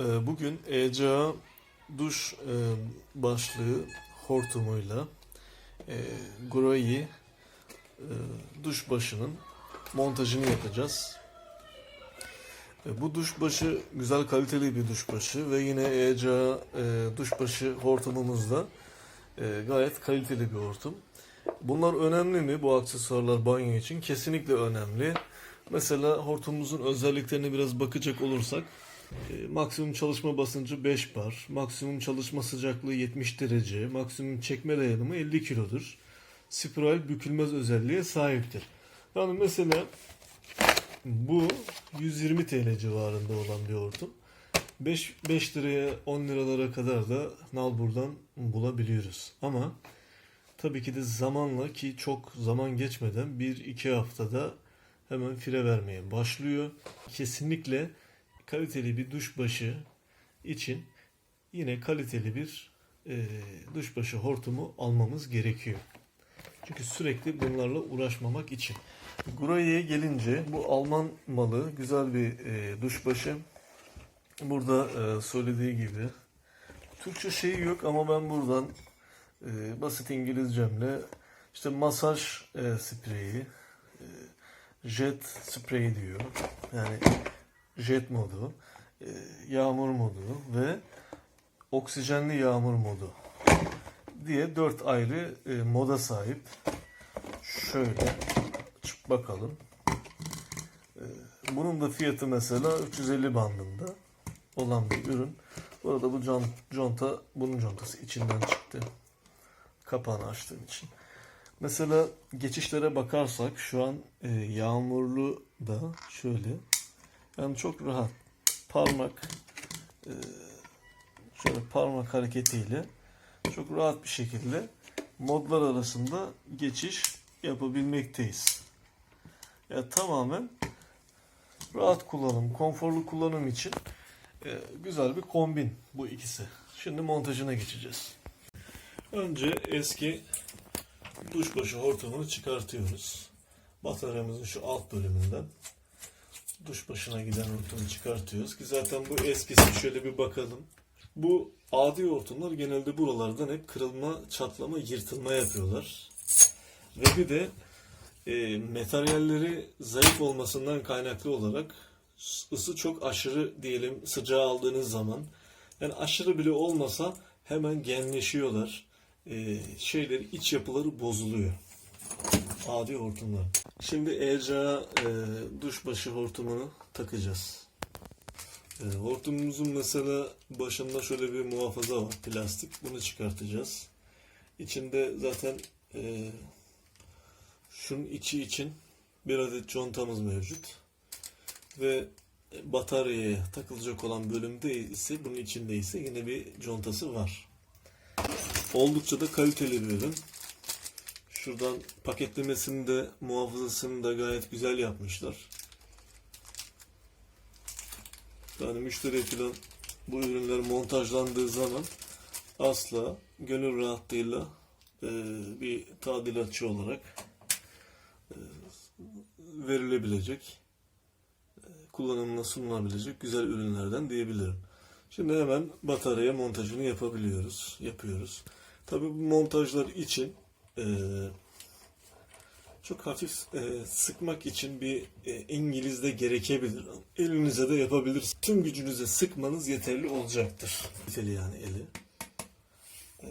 Ee, Bugün ECA duş e, başlığı hortumuyla e, Groyi e, duş başının montajını yapacağız. Bu duş başı güzel kaliteli bir duş başı ve yine ECA duş başı hortumumuzda gayet kaliteli bir hortum. Bunlar önemli mi bu aksesuarlar banyo için? Kesinlikle önemli. Mesela hortumumuzun özelliklerine biraz bakacak olursak e, maksimum çalışma basıncı 5 bar, maksimum çalışma sıcaklığı 70 derece, maksimum çekme dayanımı 50 kilodur. Spiral bükülmez özelliğe sahiptir. Yani mesela bu 120 TL civarında olan bir hortum. 5, 5 liraya 10 liralara kadar da nalburdan bulabiliyoruz. Ama tabii ki de zamanla ki çok zaman geçmeden 1-2 haftada hemen fire vermeye başlıyor. Kesinlikle kaliteli bir duş başı için yine kaliteli bir e, duş başı hortumu almamız gerekiyor. Çünkü sürekli bunlarla uğraşmamak için. Guraya'ya gelince bu Alman malı güzel bir e, duş başı. Burada e, söylediği gibi Türkçe şeyi yok ama ben buradan e, basit İngilizcemle işte masaj e, spreyi, e, jet spreyi diyor. Yani jet modu, e, yağmur modu ve oksijenli yağmur modu diye dört ayrı e, moda sahip. Şöyle açıp bakalım. E, Bunun da fiyatı mesela 350 bandında olan bir ürün. Bu arada bu conta bunun contası içinden çıktı. Kapağını açtığım için. Mesela geçişlere bakarsak şu an yağmurlu da şöyle yani çok rahat parmak e, şöyle parmak hareketiyle çok rahat bir şekilde modlar arasında geçiş yapabilmekteyiz. Ya tamamen rahat kullanım, konforlu kullanım için e, güzel bir kombin bu ikisi. Şimdi montajına geçeceğiz. Önce eski duşbaşı hortumunu çıkartıyoruz. Bataryamızın şu alt bölümünden duş başına giden hortumu çıkartıyoruz ki zaten bu eskisi şöyle bir bakalım. Bu adi hortumlar genelde buralardan hep kırılma, çatlama, yırtılma yapıyorlar. Ve bir de e, materyalleri zayıf olmasından kaynaklı olarak ısı çok aşırı diyelim sıcağı aldığınız zaman yani aşırı bile olmasa hemen genleşiyorlar. E, şeyleri iç yapıları bozuluyor. Adi hortumlar. Şimdi ECA e, duş başı hortumunu takacağız. E, hortumumuzun mesela başında şöyle bir muhafaza var plastik. Bunu çıkartacağız. İçinde zaten e, şunun içi için bir adet contamız mevcut. Ve bataryaya takılacak olan bölümde ise bunun içinde ise yine bir contası var. Oldukça da kaliteli bir ürün. Şuradan paketlemesini de muhafazasını da gayet güzel yapmışlar. Yani müşteri falan bu ürünler montajlandığı zaman asla gönül rahatlığıyla e, bir tadilatçı olarak e, verilebilecek, e, kullanımına sunulabilecek güzel ürünlerden diyebilirim. Şimdi hemen bataryaya montajını yapabiliyoruz, yapıyoruz. Tabii bu montajlar için e, çok hafif e, sıkmak için bir e, İngiliz'de gerekebilir. Elinize de yapabilirsiniz. Tüm gücünüze sıkmanız yeterli olacaktır. Yeterli yani eli. E,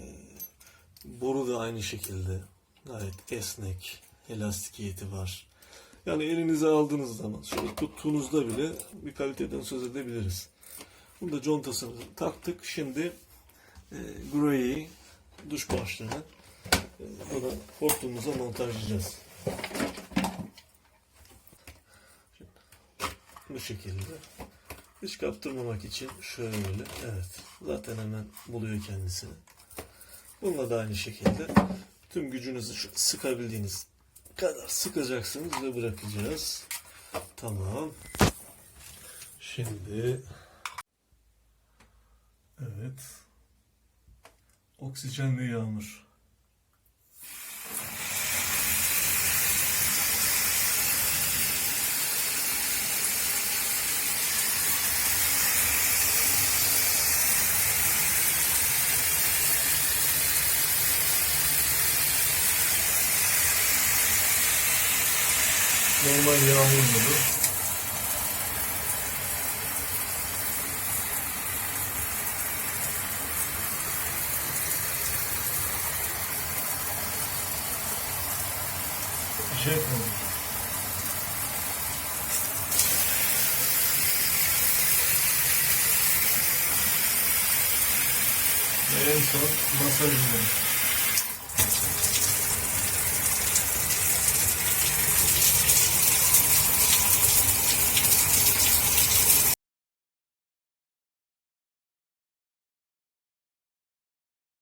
boru da aynı şekilde gayet esnek, elastikiyeti var. Yani elinize aldığınız zaman şöyle tuttuğunuzda bile bir kaliteden söz edebiliriz. Bunda contasını taktık. Şimdi e, Grey duş başlığını e, bunu hortumumuza montajlayacağız. Bu şekilde. Hiç kaptırmamak için şöyle evet. Zaten hemen buluyor kendisini. Bununla da aynı şekilde tüm gücünüzü şu sıkabildiğiniz kadar sıkacaksınız ve bırakacağız. Tamam. Şimdi evet. Oksijenli yağmur. Normal yağmur modu. Jet modu. Ve en son masaj modu.